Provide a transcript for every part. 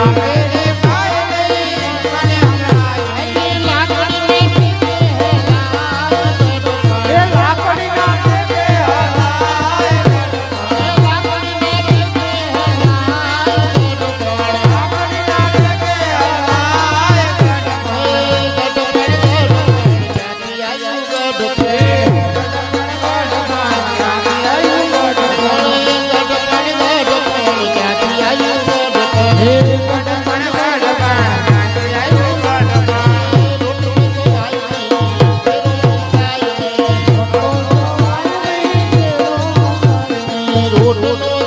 আমি ro ro ro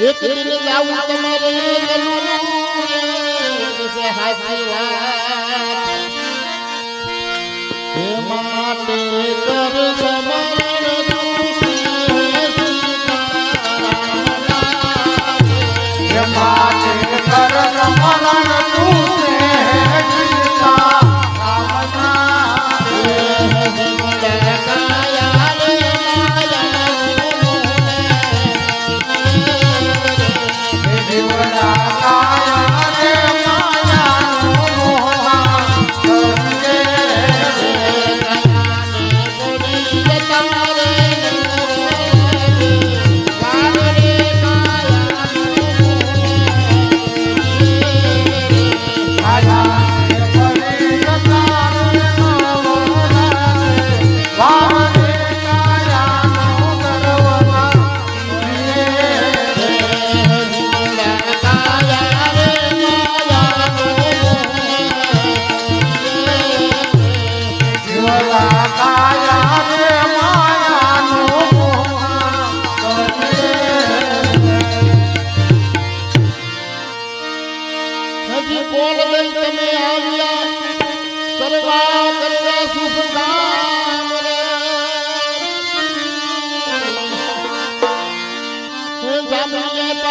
એક દિન જાવું તમારે હાથી વાત હે માટે કર સમય માટે કર રમણ તું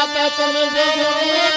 पात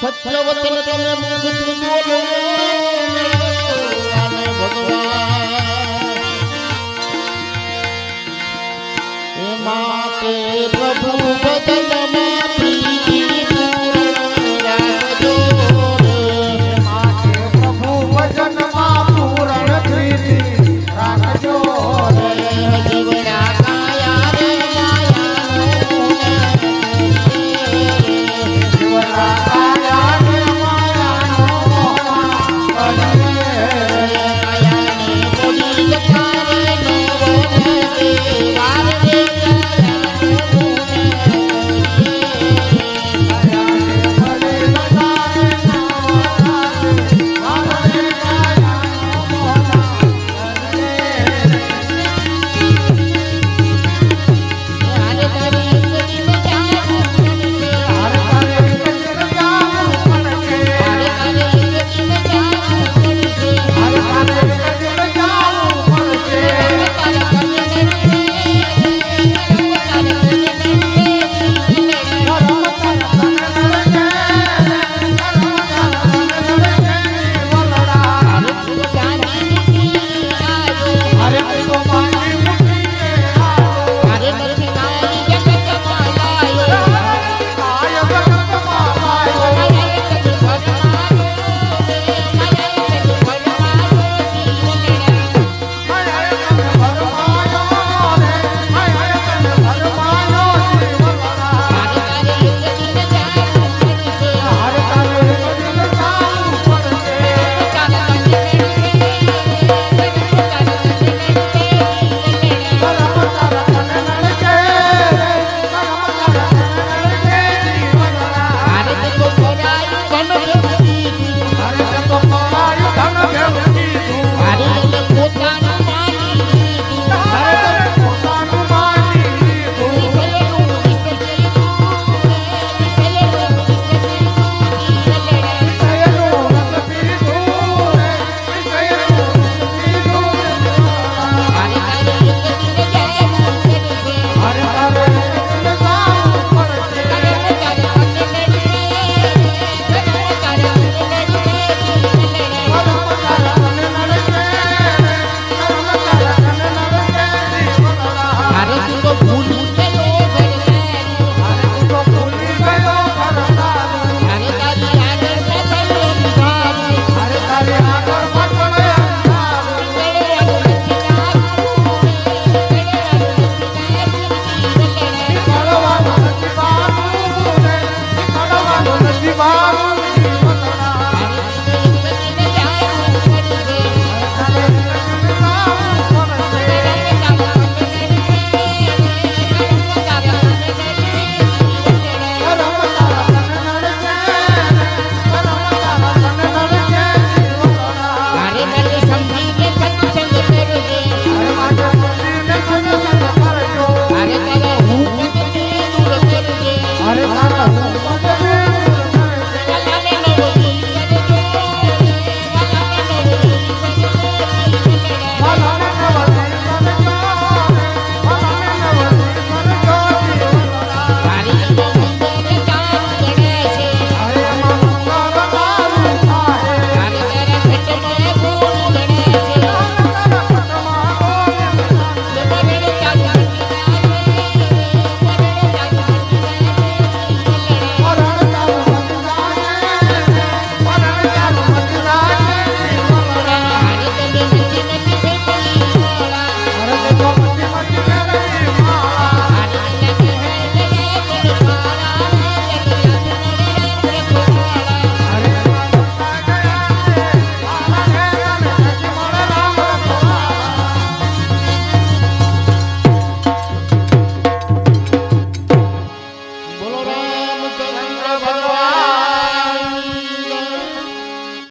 સત્ય વચન તમે મુખથી બોલો ભગવાન પ્રભુ વચનમાં है